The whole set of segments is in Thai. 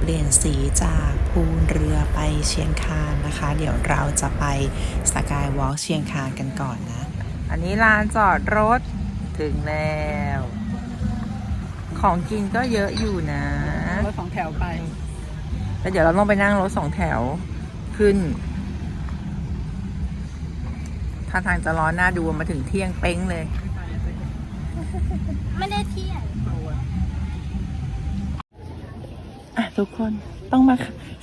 เปลี่ยนสีจากภูเรือไปเชียงคานนะคะ เดี๋ยวเราจะไปสกายวอล์กเชียงคานกันก่อนนะ อันนี้ลานจอดรถถึงแล้ว ของกินก็เยอะอยู่นะรถสองแถวไป แล้วเดี๋ยวเราต้องไปนั่งรถสองแถวขึ้นท่าทางจะร้อนหน้าดูมาถึงเที่ยงเป้งเลย ไม่ได้เที่ยง อะ ทุกคนต้องมา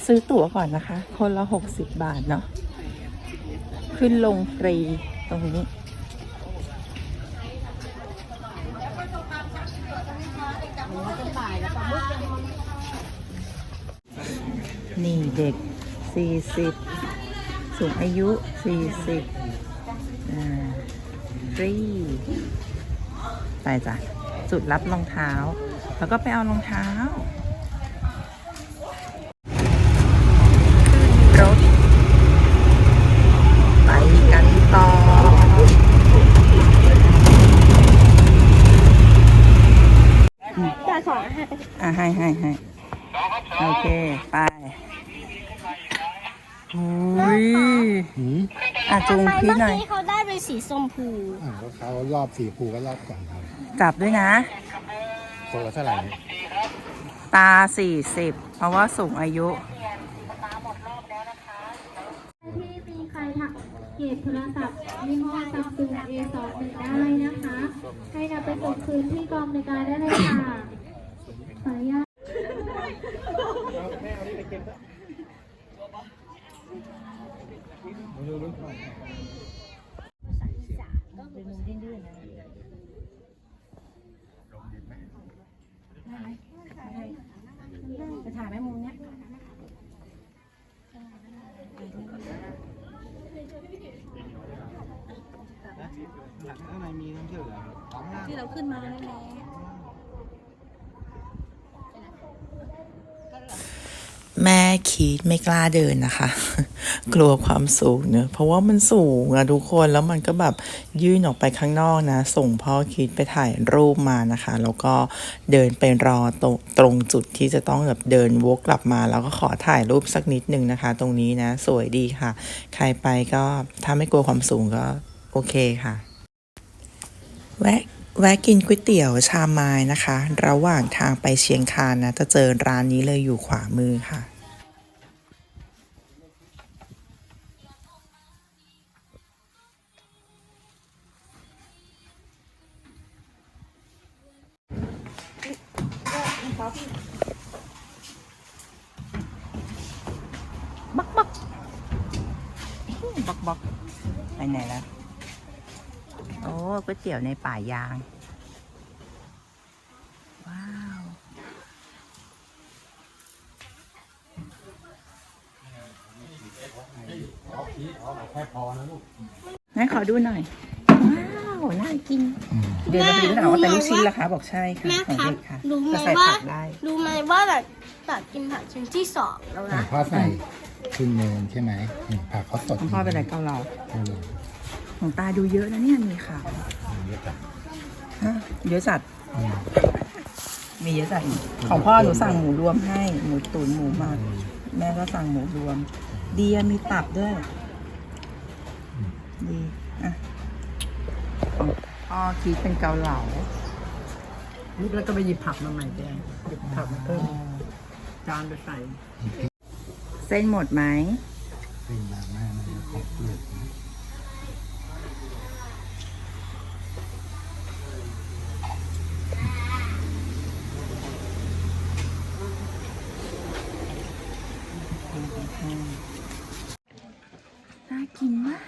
ซื้อตั๋วก่อนนะคะ คนละหกสิบบาทเนาะขึ้นลงฟรีตรงนี้ นี่เด็กสี่สิบสูงอายุสี่สิบอ่าฟรีไปจ้ะจุดรับรองเท้า แล้วก็ไปเอารองเท้า รถไปกันต่อ แต่สองให้อะให้ให้ให้โอเค ไปอุ้ยอะจูงทำไมพี่เมื่อหน่อย กี้เขาได้เป็นสีชมพูอ่าก็เขารอบสีภูก็รอบก่อนเราจับด้วยนะ คนละเท่าไหร่เนี่ยตาสี่สิบเพราะว่าสูงอายุ ที่มีใครถักเก็บโทรศัพท์ยี่ห้อซัมซุง A21 ได้นะคะ ให้นำไปส่งคืนที่กองในวยการได้เลยค่ะข ออนุญาต ข้างในมีน้ำเชื่อเหรอ ที่เราขึ้นมาแล้วแหละ แม่ คีดไม่กล้าเดินนะคะ กลัวความสูงเนอะเพราะว่ามันสูงอะทุกคนแล้วมันก็แบบยื่นออกไปข้างนอกนะ ส่งพ่อคีดไปถ่ายรูปมานะคะ แล้วก็เดินไปรอตรงตรงจุดที่จะต้องแบบเดินวกกลับมา แล้วก็ขอถ่ายรูปสักนิดนึงนะคะ ตรงนี้นะ สวยดีค่ะ ใครไปก็ถ้าไม่กลัวความสูงก็โอเคค่ะ แวะแวะกินก๋วยเตี๋ยวชามไม้นะคะ ระหว่างทางไปเชียงคานนะ จะเจอร้านนี้เลยอยู่ขวามือค่ะ บักบักบักบักไปไหนแล้ว โอ้ก๋วยเตี๋ยวในป่ายาง ว้าวงั้นขอดูหน่อย ว้าว น่ากิน เดี๋ยวเราไปดูหน่อยว่าเป็นลูกชิ้นราคาบอกใช่ค่ะ แม่ของครับเด็กค่ะรู้ไหมจะใส่ว่าผักได้ รู้ไหมว่าแบบตัดกินผักชิ้นที่สองแล้วอ่านะพ่อใส่ ขึ้นเนินใช่ไหมอืมผักเขาสดของพ่อเป็นอะไรเกาเหลาเออของตาดูเยอะนะเนี่ยมีข่าวเยอะจังฮะเยอะจัดอืมมีเยอะจัดของพ่อหนูสั่งหมูรวมให้หมูตุ๋นหมูหมักแม่ก็สั่งหมูรวม ดีอะมีตับด้วย ดีอะของพ่อคิดเป็นเกาเหลานี่แล้วก็ไปหยิบผักมาใหม่แดงหยิบผักมาเพิ่มจานไปใส่ เส้นหมดไหมเป็นมาม่ามันจะครบเลยนะน่ากินมาก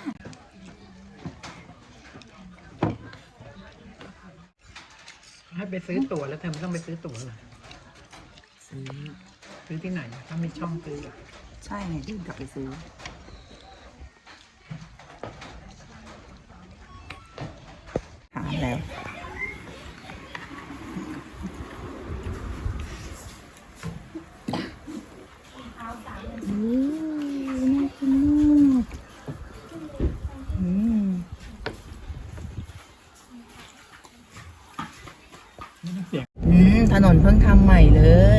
ให้ไปซื้อตั๋วแล้วเธอไม่ต้องไปซื้อตั๋วหรอซื้อซื้อที่ไหน ถ้าไมีช่องซื้ออะ ใช่ไงที่กลับไปซื้อถามแล้วอือน่ากินมากอืมอืมถนนเพิ่งทำใหม่เลย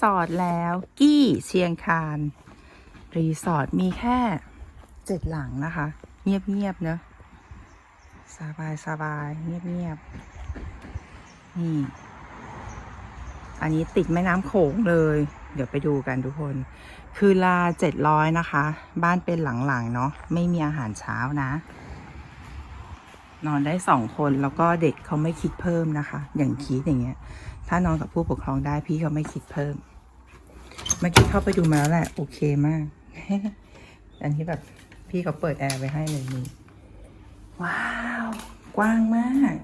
สอร์ทแล้ว กี้เชียงคาน รีสอร์ทมีแค่เจ็ดหลังนะคะ เงียบๆเนอะสบายสบายๆเงียบๆนี่ อันนี้ติดแม่น้ำโขงเลย เดี๋ยวไปดูกันทุกคน คือลาเจ็ดร้อยนะคะ บ้านเป็นหลังๆเนาะไม่มีอาหารเช้านะ นอนได้สองคนแล้วก็เด็กเขาไม่คิดเพิ่มนะคะ อย่างคิดอย่างเงี้ย ถ้านอนกับผู้ปกครองได้พี่เขาไม่คิดเพิ่ม เมื่อกี้เข้าไปดูมาแล้วแหละ โอเคมาก อันนี้แบบพี่เขาเปิดแอร์ไว้ให้เลยนี่ว้าว กว้างมาก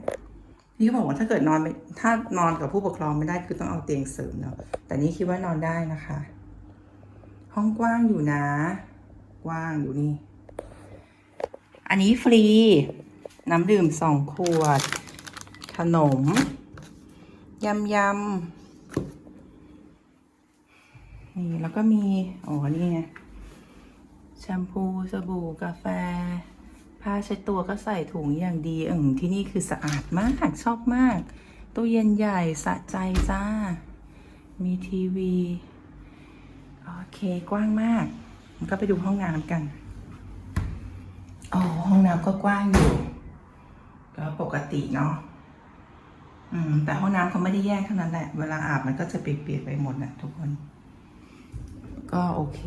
พี่เขาบอกว่าถ้าเกิดนอนไม่ถ้านอนกับผู้ปกครองไม่ได้คือต้องเอาเตียงเสริมเนาะแต่นี่คิดว่านอนได้นะคะ ห้องกว้างอยู่นะ กว้างอยู่นี่ อันนี้ฟรี น้ำดื่มสองขวด ขนมยำยำ นี่แล้วก็มี อ๋อ นี่ไง แชมพู สบู่ กาแฟ ผ้าเช็ดตัวก็ใส่ถุงอย่างดีเออที่นี่คือสะอาดมาก ชอบมาก ตู้เย็นใหญ่สะใจจ้า มีทีวี โอเค กว้างมาก ก็ไปดูห้องน้ำกัน อ๋อ ห้องน้ำก็กว้างอยู่ ก็ปกติเนาะอืมแต่ห้องน้ำเขาไม่ได้แยกเท่านั้นแหละ เวลาอาบมันก็จะเปียกๆไปหมดนะทุกคน ก็โอเค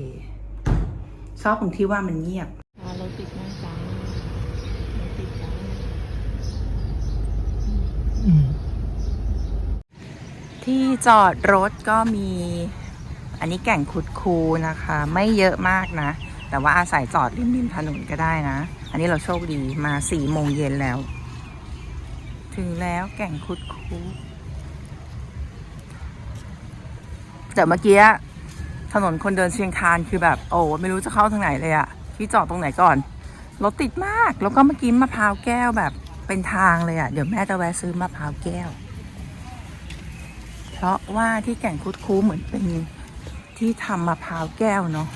ชอบตรงที่ว่ามันเงียบเราติดหน้าจ้าเราติดจ้าที่จอดรถก็มี อันนี้แก่งคุดคูนะคะ ไม่เยอะมากนะ แต่ว่าอาศัยจอดริมริมถนนก็ได้นะ อันนี้เราโชคดีมาสี่โมงเย็นแล้ว ถึงแล้วแก่งคุดคูแต่เมื่อกี้ ถนนคนเดินเชียงคานคือแบบโอ้ไม่รู้จะเข้าทางไหนเลยอะที่จอดตรงไหนก่อน รถติดมาก แล้วก็เมื่อกี้มะพร้าวแก้วแบบเป็นทางเลยอะเดี๋ยวแม่จะแวะซื้อมะพร้าวแก้ว เพราะว่าที่แก่งคุดคูเหมือนเป็นที่ทำมะพร้าวแก้วเนาะ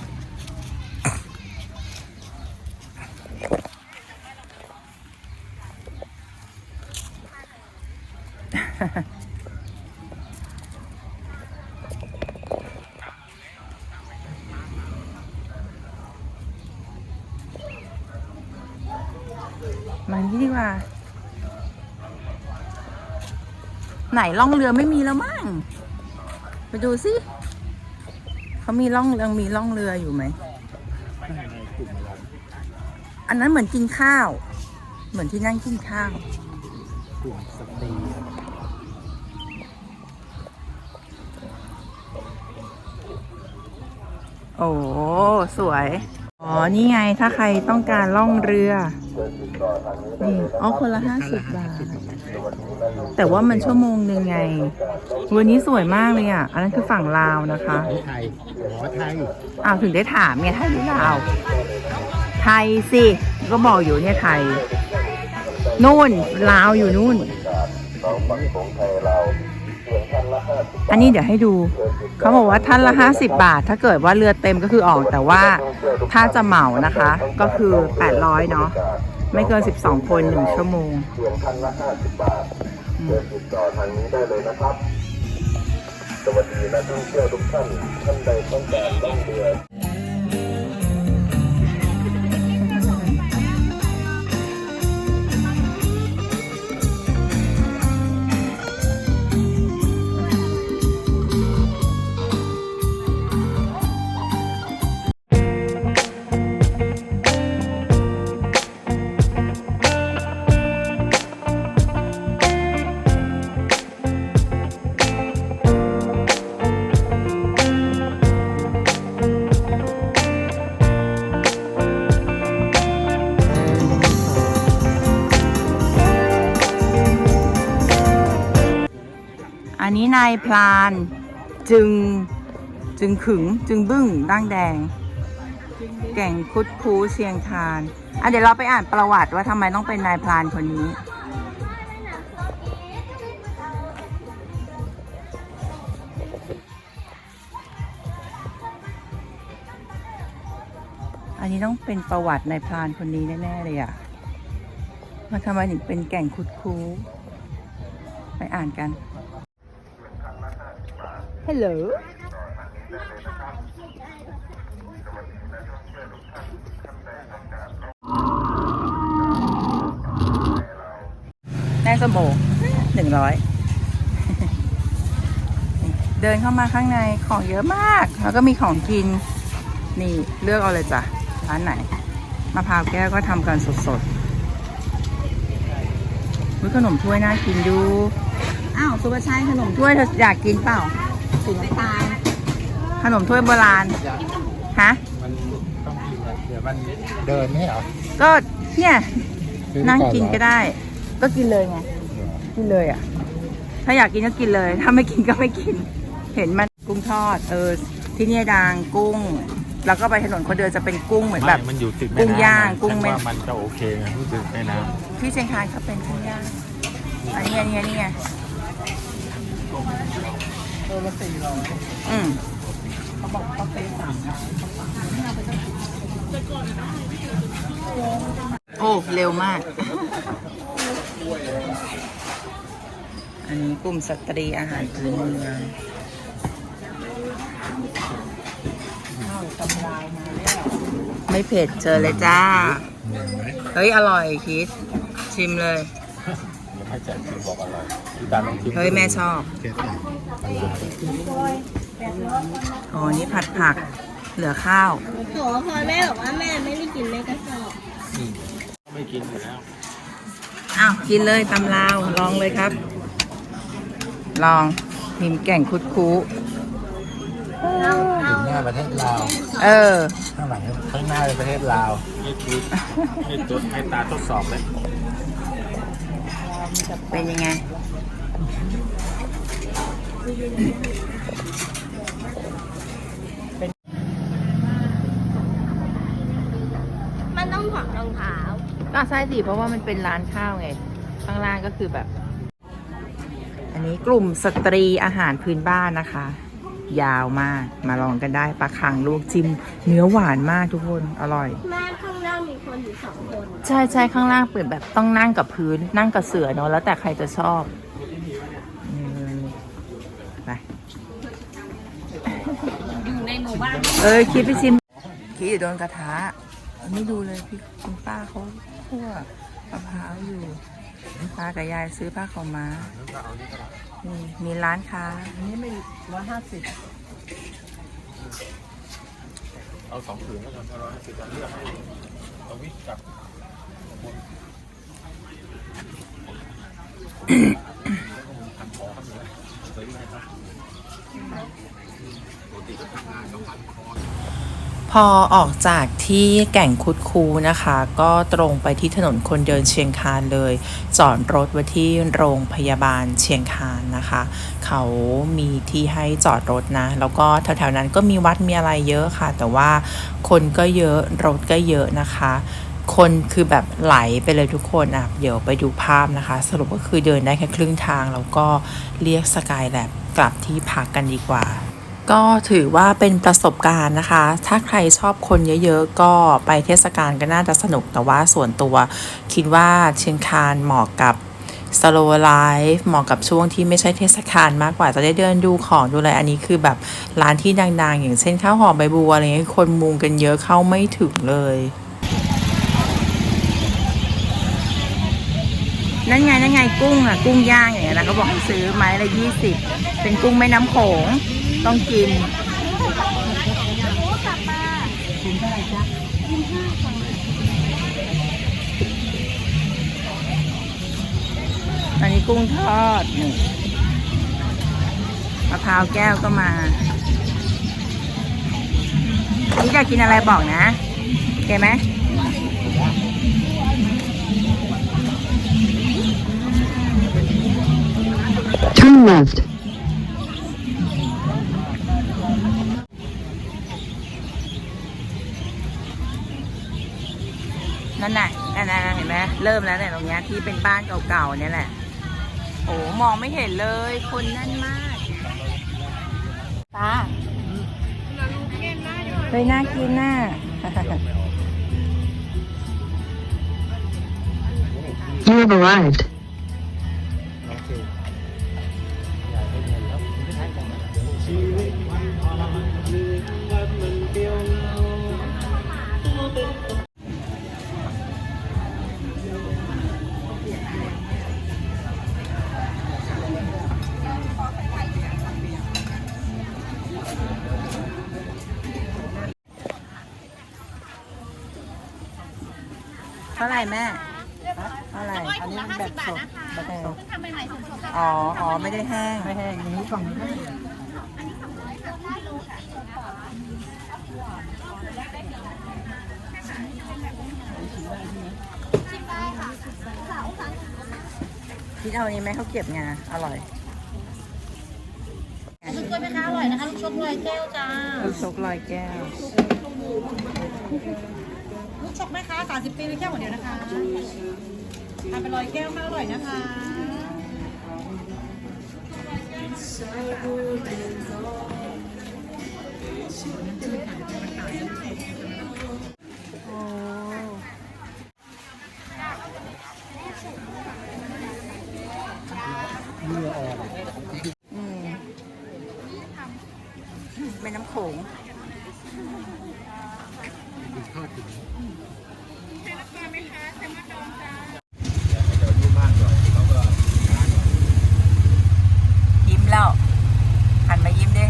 มานี่ดีกว่า ไหนล่องเรือไม่มีแล้วมั้งไปดูสิเขามีล่องยังมีล่องเรืออยู่ไหมอันนั้นเหมือนกินข้าว เหมือนที่นั่งกินข้าวกลุ่มสตรีโอ้ สวย อ๋อ นี่ไง ถ้าใครต้องการล่องเรือ นี่อ๋อคนละห้าสิบบาท แต่ว่ามันชั่วโมงหนึ่งไง วันนี้สวยมากเลยอะ อันนั้นคือฝั่งลาวนะคะ ไทยหมอไทยอ้าวถึงได้ถามไงไทยหรือลาว ไทยสิ ก็บอกอยู่เนี่ยไทย นู่นลาวอยู่นู่น อันนี้เดี๋ยวให้ดู เขาบอกว่าท่านละห้าสิบบาท ถ้าเกิดว่าเรือเต็มก็คือออก แต่ว่าถ้าจะเหมานะคะ ก็คือแปดร้อยเนาะ ไม่เกินสิบสองคนหนึ่งชั่วโมง เดินละ50บาทเชิญติดต่อทางนี้ได้เลยนะครับ สวัสดีนักท่องเที่ยวทุกท่าน ท่านใดต้องการล่องเรือ นายพลาน จึงจึงขึงจึงบึ้งดั้งแดง แก่งคุดคูเชียงคานอะเดี๋ยวเราไปอ่านประวัติว่าทำไมต้องเป็นนายพลานคนนี้อันนี้ต้องเป็นประวัตินายพลานคนนี้แน่ๆเลยอะว่าทำไมถึงเป็นแก่งคุดคู ไปอ่านกัน ฮัลโหลแม่สมโบหนึ่งร้อย เดินเข้ามาข้างในของเยอะมาก แล้วก็มีของกิน นี่เลือกเอาเลยจ้ะ ร้านไหน มะพร้าวแก้วก็ทำกันสดๆขนมถ้วยน่ากินดู อ้าว สุภาชัยขนมถ้วยเธออยากกินเปล่า สีน้ำตาลขนมถ้วยโบราณฮะมันต้องกินอะเดี๋ยวมันเดินไม่เหรอก็เนี่ยซื้อนั่งอกินก็เหรอได้ ก็กินเลยไงกินเลยอะ ถ้าอยากกินก็กินเลย ถ้าไม่กินก็ไม่กิน เห็นมันกุ้งทอด เออ ที่เนี่ยดังกุ้ง แล้วก็ไปถนนคนเดินจะเป็นกุ้งเหมือนแบบไม่มันอยู่ติดแม่กุ้งน้ำย่างอะกุ้งฉันแม่ว่ามันจะโอเคไงรู้สึกแม่น้ที่เชียงคานเขาเป็นกุ้งย่างอันนี้อันนี้อันนี้ไง ตัวละสี่ร้อยอืมเขาบอกเขาเต็มสามโอ้ เร็วมาก อันนี้กลุ่มสตรีอาหารพื้นเมืองข้าวตำลามาแล้วไม่เผ็ดเจอเลยจ้า เฮ้ย อร่อยคิด ชิมเลย ให้แจกชิมบอกอร่อยพี่ตาลองชิมเฮ้ยแม่ชอบ เกสไหนอ๋อ นี่ผัดผัก เหลือข้าวโหพอแม่บอกว่าแม่ไม่ได้กินแม่ก็ชอบไม่กินอยู่แล้วอ้าว กินเลยตำลาว ลองเลยครับ ลองพิมพ์แก่งคุดคูถึงหน้าประเทศลาวเออ ข้างหลังข้างหน้าเป็นประเทศลาวให้ดูให้ตัวให้ตาทดสอบเลย เป็นยังไง มันต้องถอดรองเท้าก็ใช่สิเพราะว่ามันเป็นร้านข้าวไง ข้างล่างก็คือแบบ อันนี้กลุ่มสตรีอาหารพื้นบ้านนะคะ ยาวมาก มาลองกันได้ปลาคังลวกจิ้มเนื้อหวานมากทุกคนอร่อย แม่ข้างล่างมีคนอยู่สองคนใช่ใช่ข้างล่างเปิดแบบต้องนั่งกับพื้น นั่งกับเสือเนาะแล้วแต่ใครจะชอบนี่ไปอยู่ในหมู่บ้านเอ้ยคิดไปชิมคิดอยู่โดนกระทะไม่ดูเลยพี่คุณป้าเขาคั่วมะพร้าวอยู่ตากับยายซื้อผ้าขาวม้า นี่มีร้านค้า อันนี้ไม่ร้อยห้าสิบเอาสองผืนแล้วกันร้อยห้าสิบเลือกให้เอาวิทกับ พอออกจากที่แก่งคุดคูนะคะ ก็ตรงไปที่ถนนคนเดินเชียงคานเลย จอดรถไว้ที่โรงพยาบาลเชียงคานนะคะ เขามีที่ให้จอดรถนะ แล้วก็แถวๆนั้นก็มีวัดมีอะไรเยอะค่ะ แต่ว่าคนก็เยอะรถก็เยอะนะคะ คนคือแบบไหลไปเลยทุกคนอะเดี๋ยวไปดูภาพนะคะ สรุปก็คือเดินได้แค่ครึ่งทางแล้วก็เรียกสกายแลบกลับที่พักกันดีกว่า ก็ถือว่าเป็นประสบการณ์นะคะ ถ้าใครชอบคนเยอะๆ ก็ไปเทศกาลก็น่าจะสนุก แต่ว่าส่วนตัวคิดว่าเชียงคานเหมาะกับ slow life เหมาะกับช่วงที่ไม่ใช่เทศกาลมากกว่าจะได้เดินดูของดูอะไรอันนี้คือแบบร้านที่ดังๆ อย่างเช่นข้าวหอมใบบัวอะไรเงี้ยคนมุงกันเยอะเข้าไม่ถึงเลย นั่นไงนั่นไงกุ้งอะ กุ้งย่างอย่างเงี้ยนะเขาบอกให้ซื้อไม้ละยี่สิบเป็นกุ้งแม่น้ำโขง ต้องกินอันนี้กุ้งทอดนี่มะพร้าวแก้วก็มา นี่จะกินอะไรบอกนะโอเคไหม Turn left. นั่นน่ะนั่นน่ะเห็นไหมเริ่มแล้วเนี่ยตรงเนี้ยที่เป็นบ้านเก่าๆเนี่ยแหละโอ้มองไม่เห็นเลยคนแน่นมากตาเฮ้ยน่ากินน่ะ You have arrived. ท่าไหร่แม่เท่าไหร่อันนี้มันแบบสดแบบสดอ๋ออ๋อไม่ได้แห้งไม่แห้งอย่างนี้กล่องนี้ก็ได้คิดเอาอันนี้ไหมเขาเก็บไงอร่อยลูกกล้วยไหมคะอร่อยนะคะลูกชกลอยแก้วจ้าลูกชกลอยแก้ว ลูกชกไหมคะสามสิบปีมีแค่หมดเดียวนะคะทานเป็นร้อยแก้วค่ะอร่อยนะคะอืมแม่น้ำโขงยิ้มแล้ว หันมายิ้มดิ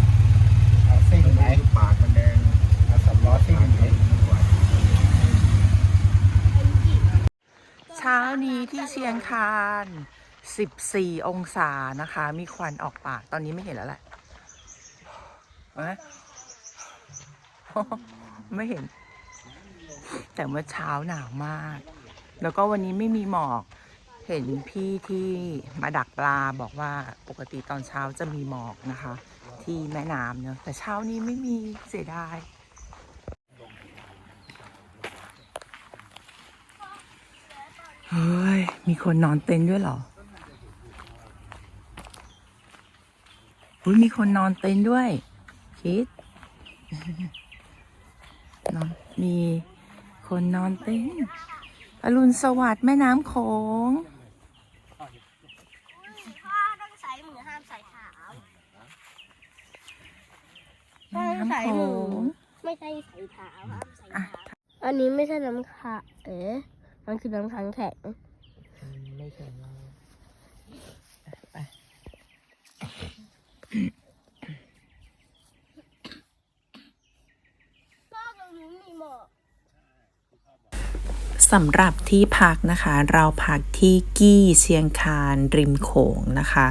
เอาซิ่งไหม ปากมันแดง เอาสำล้อซิ่งไหม เช้านี้ที่เชียงคาน 14 องศานะคะ มีควันออกปากตอนนี้ไม่เห็นแล้วแหละไมไม่เห็น แต่เมื่อเช้าหนาวมาก แล้วก็วันนี้ไม่มีหมอก เห็นพี่ที่มาดักปลาบอกว่าปกติตอนเช้าจะมีหมอกนะคะ ที่แม่น้ำเนอะแต่เช้านี้ไม่มีเสียดายเฮ้ย มีคนนอนเต็นท์ด้วยเหรอ อุ้ยมีคนนอนเต็นท์ด้วย คิด นอนมีคนนอนเต็นท์อรุณสวัสดิ์แม่น้ำโขงพ่อต้องใส่มือห้ามใส่เท้าแม่น้ำโขงไม่ใช่ใส่เท้าห้ามใส่อะเท้าอันนี้ไม่ใช่น้ำขาเอ๋มันคือน้ำค้างแข็งไม่ใช่ว่าไป พ่อตรงนู้นมีหมอก สำหรับที่พักนะคะ เราพักที่กี้เชียงคานริมโขงนะคะ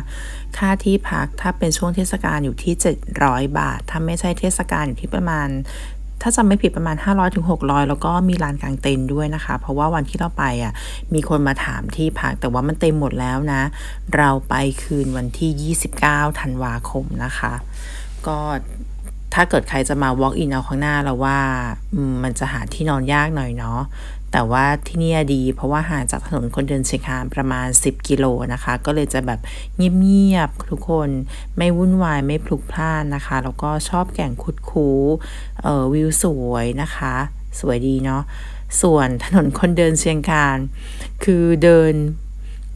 ค่าที่พักถ้าเป็นช่วงเทศกาลอยู่ที่ 700 บาท ถ้าไม่ใช่เทศกาลอยู่ที่ประมาณ ถ้าจำไม่ผิดประมาณ500ถึง600 แล้วก็มีลานกลางเต็นท์ด้วยนะคะ เพราะว่าวันที่เราไปอะมีคนมาถามที่พักแต่ว่ามันเต็มหมดแล้วนะ เราไปคืนวันที่ 29ธันวาคมนะคะ ก็ถ้าเกิดใครจะมา walk in เอาข้างหน้าเราว่ามมันจะหาที่นอนยากหน่อยเนาะ แต่ว่าที่นี่ดีเพราะว่าห่างจากถนนคนเดินเชียงคานประมาณ 10 กิโลนะคะ ก็เลยจะแบบเงียบๆทุกคนไม่วุ่นวายไม่พลุกพล่านนะคะ แล้วก็ชอบแก่งคุดคูเอ่อวิวสวยนะคะ สวยดีเนาะส่วนถนนคนเดินเชียงคานคือเดิน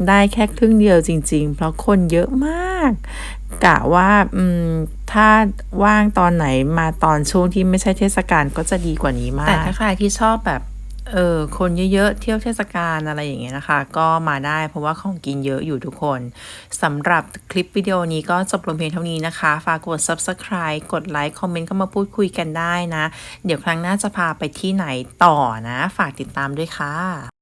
ได้แค่ครึ่งเดียวจริง ๆ เพราะคนเยอะมาก กะว่าอืมถ้าว่างตอนไหนมาตอนช่วงที่ไม่ใช่เทศกาลก็จะดีกว่านี้มาก แต่ถ้าใครที่ชอบแบบ เออคนเยอะๆ เที่ยวเทศกาลอะไรอย่างเงี้ยนะคะ ก็มาได้เพราะว่าของกินเยอะอยู่ทุกคนสำหรับคลิปวิดีโอนี้ก็จบลงเพียงเท่านี้นะคะ ฝากกด subscribe กดไลค์คอมเมนต์เข้ามาพูดคุยกันได้นะ เดี๋ยวครั้งหน้าจะพาไปที่ไหนต่อนะ ฝากติดตามด้วยค่ะ